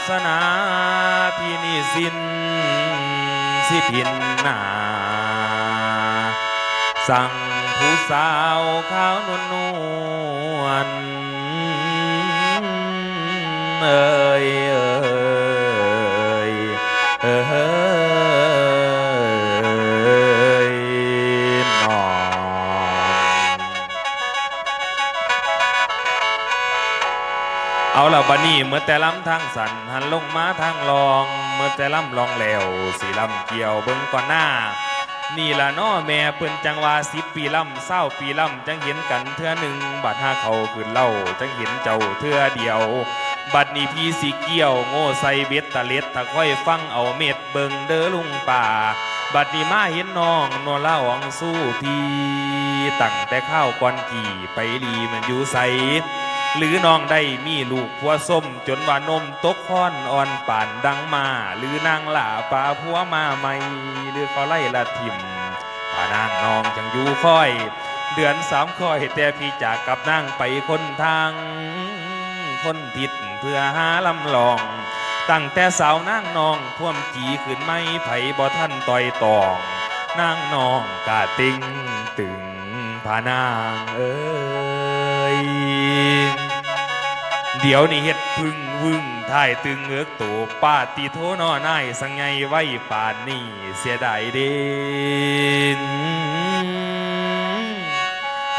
วาสนาพี่นี่สินสิพินนาสั่งผู้สาวขาว นวลนวลเอ้ยเอ้ยเอ้ย บันนี้เมื่อแต่ล้ำทางสันหันลงมาทางลอง เมื่อแต่ล้ำลองแล้วสีล้ำเกี่ยวเบิ่งก่อนหน้า นี่ละน้อแม่เปิ้นจังว่าสิบปีลำเศร้าปีลำจังเห็นกันเทื่อหนึ่งบัดห้าเขาขึ้นเล่าจังเห็นเจ้าเทื่อเดียว บัดนี้พี่สีเกี่ยวโง่ใส่เบ็ดตะเล็ดถ้าค่อยฟังเอาเม็ดเบิงเด้อลุงป่า บัดนี้มาเห็นน้องนวลละอองสู้พี่ตั้งแต่ข้าวก่อนกี่ไปลีมันอยู่ใส หรือน้องได้มีลูกผัวส้ม จนว่านมตกค้อนอ่อนป่านดังมา หรือนางหล่าป่าผัวมาใหม่หรือเขาไล่ละทิมป่านางน้องจังอยู่ค่อย เดือนสามค่อยแต่พี่จากกับนางไปคนทาง คนทิศเพื่อหาลำลอง ตั้งแต่สาวนางนองท่วมจีขึ้นไม่ไผบ่ท่านต่อยตอง นางนองกาติงตึงพานางเอ้ย เดี๋ยวนี้เฮ็ดพึ่งวึ่งถ่ายตึงเงือกโตป้าตีโทนอนายสังไงไว้ป่านนี้เสียดายเด่น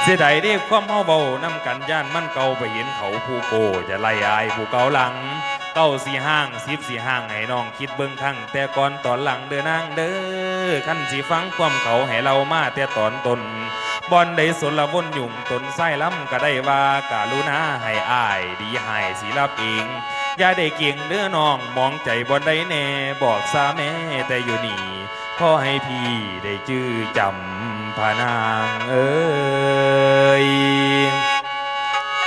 เสียดายเด้ความเฮาเบานำกันย่านมันเก่าไปเห็นเขาผู้โกจะไล่อายผู้เก่าหลังเก้าสีห้างสิบสีห้างให้น้องคิดเบิ่งครั้งแต่ก่อนตอนหลังเด้อนางเด้อขั้นสิฟังความเขาให้เรามาแต่ตอนต้น บอนได้สนละวนยุ่งตนไส้ล้ำก็ได้ว่ากาลุนาให้อายดีให้สีรับเองอย่าได้เก่งเนื้อน้องมองใจบอนได้แน่บอกซาแม่แต่อยู่นี่ขอให้พี่ได้จื้อจำพานางเอ้ย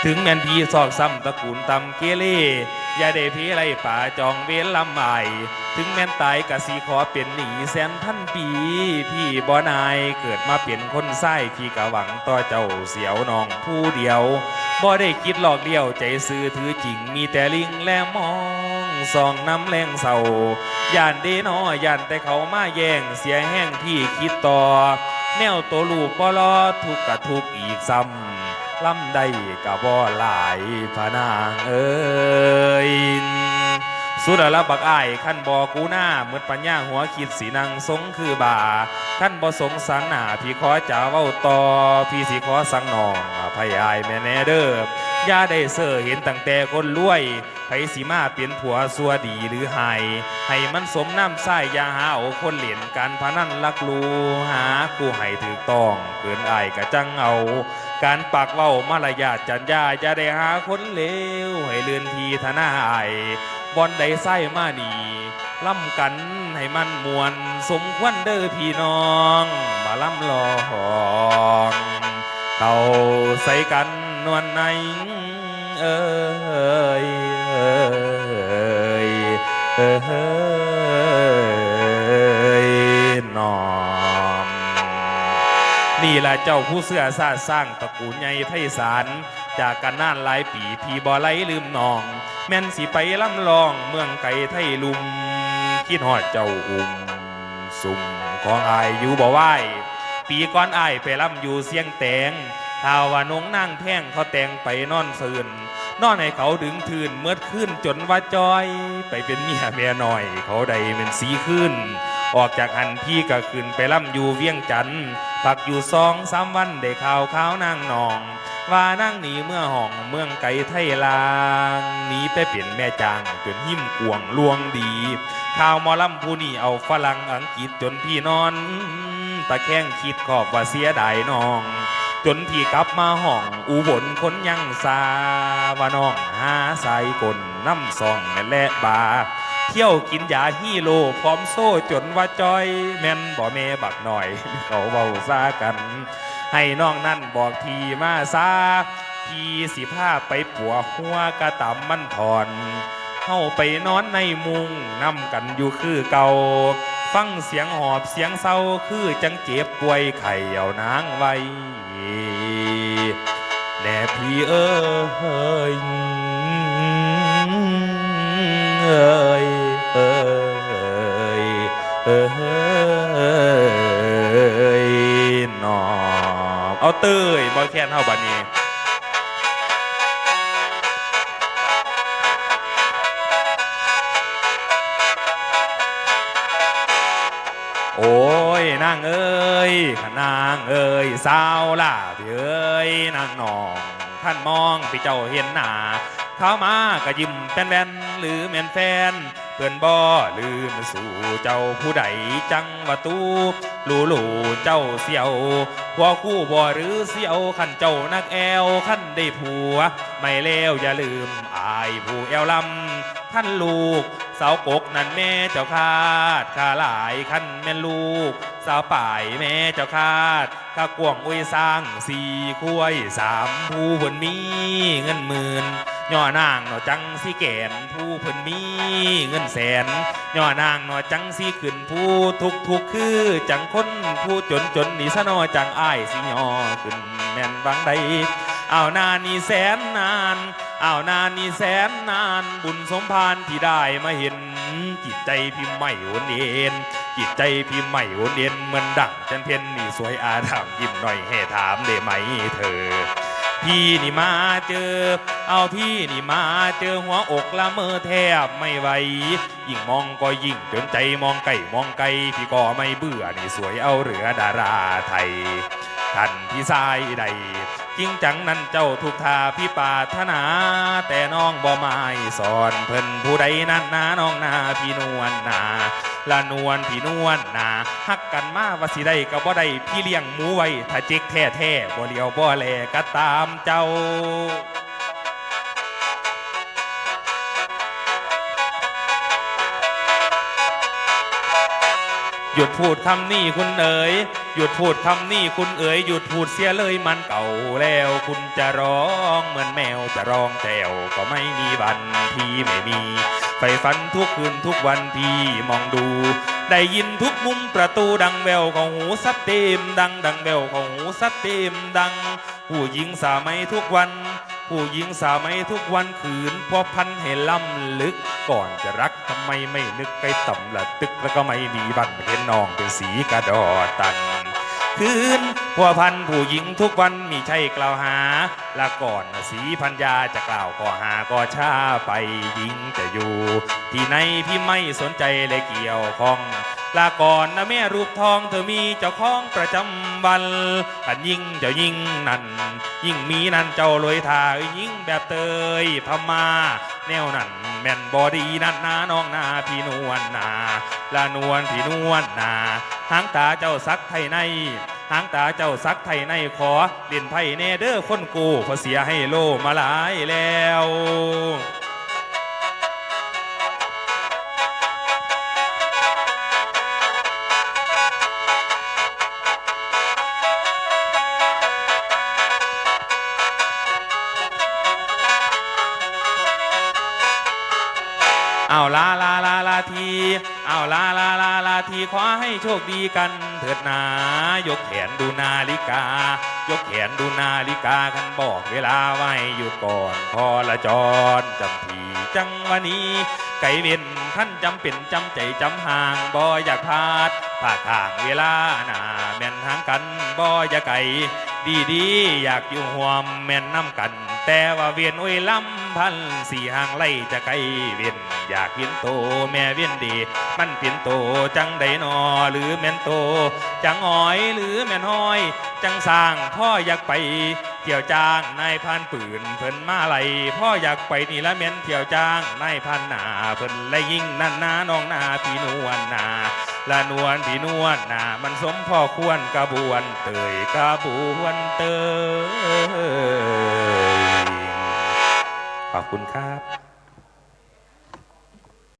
ถึงแม่นพี่ซอกซ้ำตระกูลตำเกเรอย่าได้พี่ไรป่าจองเวรลำใหม่ ถึงแม่นตายกะสีขอเป็นหนีแสนพันปี พี่บ่นายเกิดมาเป็นคนไส้พี่กะหวังต่อเจ้าเสียวน้องผู้เดียวบ่ได้คิดหลอกเลี้ยวใจซื้อถือจริงมีแต่ลิงแลมองส่องน้ำแรงเศร้าย่านเดนอย่านแต่เขามาแย่งเสียแห้งพี่คิดต่อ แนวตัวลูกบ่รอทุกกะทุกอีกซ้ำ ลำได้กะบ่หลายพะนางเอ้ยสุดละบักอ้ายขั้นบ่กูหน้าเมื่อปัญญาหัวคิดสีนางสงคือบาขั้นบ่สงสังหน้าพี่ขอจะเว้าต่อพี่สิขอสังนอง ภัยอายแม่แน่เด้อย่าได้เสือเห็นตั้งแต่คนรวยไผสิมาเป็นผัวสัวดีหรือไห้ให้มันสมน้ำไส้ย่าหาเอคนเหรียญการพนันลักลูหาคู่ให้ถูกต้องเกินอายกะจังเอา การปากเว้ามารยาจัญญาจะได้หาคนเลวให้เลื่อนทีทนาอายบอนใดไส้มานีล่ำกันให้มันมวน สมควรเด้อพี่น้อง มาล่ำลองเขา ใส่กันนวลในเอ้ยเอ้ยเอ้ยนอนนี่แหละเจ้าผู้เสื้อซาสร้างตระกูลใหญ่ไพศาลจากกันนานหลายปีพี่บ่ไหลลืมนอง แม่นสิไปล่ำลองเมืองไก่ไทยลุม คิดฮอดเจ้าอุ่มสุ่มของอายอยู่บ่ไหวปีก่อนอายไปล่ำอยู่เสียงแตง ถ้าว่านงนั่งแท่งเขาแต่งไปนอนซืนนอนให้เขาดึงทื่นเมื่อขึ้นจนว่าจอย ไปเป็นเมียเมียหน่อย เขาใดเป็นสีขึ้น ออกจากหันพี่ก็ขึ้นไปล่ำอยู่เวียงจันทน์พักอยู่สองสามวันได้ข่าวข้าวนางนอง ว่านั่งหนีเมื่อห้องเมืองไก่ไทยลางหนีไปเปลี่ยนแม่จางจนหิ้มกวงลวงดี ข่าวมอลำผู้นี่เอาฝรั่งอังกฤษจนพี่นอน ตะแคงคิดขอบว่าเสียดายน้อง จนพี่กลับมาห้องอุบลคนยังซาว่าน้องหาใส่กลน้ำซองและบา เที่ยวกินยาฮีโร่พร้อมโซ่จนว่าจอย แม่นบ่แม่บักหน่อย เขาเบาซากัน ให้น้องนั่นบอกทีมาซาพี่สิพาไปปัวหัวกระตำมันถอนเข้าไปนอนในมุงนำกันอยู่คือเก่า ฟังเสียงหอบเสียงเศร้าคือจังเจ็บป่วยไข่เอานางไว้ แน่พี่เอ้ยเยเอ้ยเอ้ยนอเอาเต้ยบอแคนเฮาบัดนี้ ยนางเอ้ยขนางเอ้ยสาวล่ะพี่เอ้ยนางนองท่านมองพี่เจ้าเห็นหน้าเข้ามากะยิ้มแป้นๆหรือแม่นแฟนเพื่อนบ่ลืมสู่เจ้าผู้ใดจังว่าตูลูลูเจ้าเสียวหัวคู่บ่หรือเสียวขันเจ้านักแอวขันได้ผัว ไม่แล้วอย่าลืมอายผู้แอวลำ ขันลูก สาวกกนั่นแม่เจ้าคาดข้าหลายขั้นแม่ลูก สาวป่ายแม่เจ้าคาดข้ากวงอุ้ยสร้างสี่คุ้ยสามผู้เพิ่นมีเงินหมื่นย่อนางหนอจังสีแก่นผู้เพิ่นมีเงินแสนย่อนางหนอจังสีขึ้นผู้ทุกทุกคือจังคนผู้จนจนนี่ซะหนอจังอ้ายสิย่อขึ้นแม่นบางใดเอานานนี่แสนนาน อาวนานนี่แสนนานบุญสมภารที่ได้มาเห็น จิตใจพิมพ์ไม่หวนเอ็นจิตใจพิมพ์ไม่หวนเอ็นเหมือนดังจันเพ็ญนี่สวยอาถามยิ้มหน่อยให้ถามได้ไหมเธอ พี่นี่มาเจอ เอาพี่นี่มาเจอหัวอกละเมอแทบไม่ไหวยิ่งมองก็ยิ่งจนใจมองไก่มองไก่พี่ก็ไม่เบื่อนี่สวยเอาเหลือดาราไทยท่านพี่ชายใด จริงจังนั้นเจ้าทุกทาพี่ปารถนา แต่น้องบ่ไม่สอนเพิ่นผู้ใดนั้นนาน้องนาพี่นวลนาละนวลพี่นวลนาฮักกันมาว่าสิได้ก็บ่ได้พี่เลี้ยงหมูไว้ถ้าเจ๊กแท้แท้บ่เลียวบ่แลก็ตามเจ้า หยุดพูดคำนี้คุณเอ๋ยหยุดพูดคำนี้คุณเอ๋ยหยุดพูดเสียเลยมันเก่าแล้วคุณจะร้องเหมือนแมวจะร้องแจวก็ไม่มีวันที่ไม่มีไฟฝันทุกคืนทุกวันที่มองดู ได้ยินทุกมุมประตูดังแววของหูสัดเต็มดังดังแววของหูสัดเต็มดัง ผู้หญิงสามัยทุกวัน ผู้หญิงสาไมัยทุกวันขืนพอพันให้ล่ำลึกก่อนจะรักทำไมไม่นึกไกลต่ำละตึกแล้วก็ไม่มีบันเห็นน้องเป็นสีกระดอตัน คืนพัวพันผู้หญิงทุกวันมีใช่กล่าวหาละก่อนสีพัญญาจะกล่าวก็หาก็ช้าไปหญิงจะอยู่ ที่ไหนพี่ไม่สนใจเลยเกี่ยวข้อง ลาก่อนนะแม่รูปทองเธอมีเจ้าของประจำวันอันยิ่งเจ้ายิ่งนั่น ยิ่งมีนั่นเจ้าลอยทายยิ่งแบบเตยพม่าแนวนั่นแม่นบอดีนั่นนาน้องนาพี่นวลนาละนวลพี่นวลนาหางตาเจ้าซักไทยในหางตาเจ้าซักไทยในขอเล่นไพ่เนเดอร์คนกูเพอเสียให้โลมาหลายแล้ว เอาลาลาลาลาทีเอาลาลาลาลาทีขอให้โชคดีกันเถิดนายกแขนดูนาฬิกา ยกแขนดูนาฬิกากันบอกเวลาไว้อยู่ก่อนพอละจรจำทีจังวันนี้ไก่เว้นท่านจำเป็นจำใจจำห่างบ่อยากพลาดผ่าข้างเวลาหนาแม่นห่างกันบ่อยากไก่ ดีดีๆอยากอยู่ห่วมแม่นน้ำกัน แต่ว่าเวียนโอ้ยลำพันสี่ห่างไล่จะไกลเวียนอยากเห็นโตแม่เวียนดี มันเปลี่ยนโตจังใดนอหรือแม่นโต จังอ้อยหรือแม่นห้อย จังสร้างพ่ออยากไปเที่ยวจ้างนายพันปืนเพิ่นมาไหลพ่ออยากไปนี่ละแม่นเที่ยวจ้างนายพันหนาเพิ่นและยิ่งนั่นนาน้องนาพี่นวลนา ละนวลพี่นวลนามันสมพ่อควรกระบวนเตยกระบวนเตยขอบคุณครับ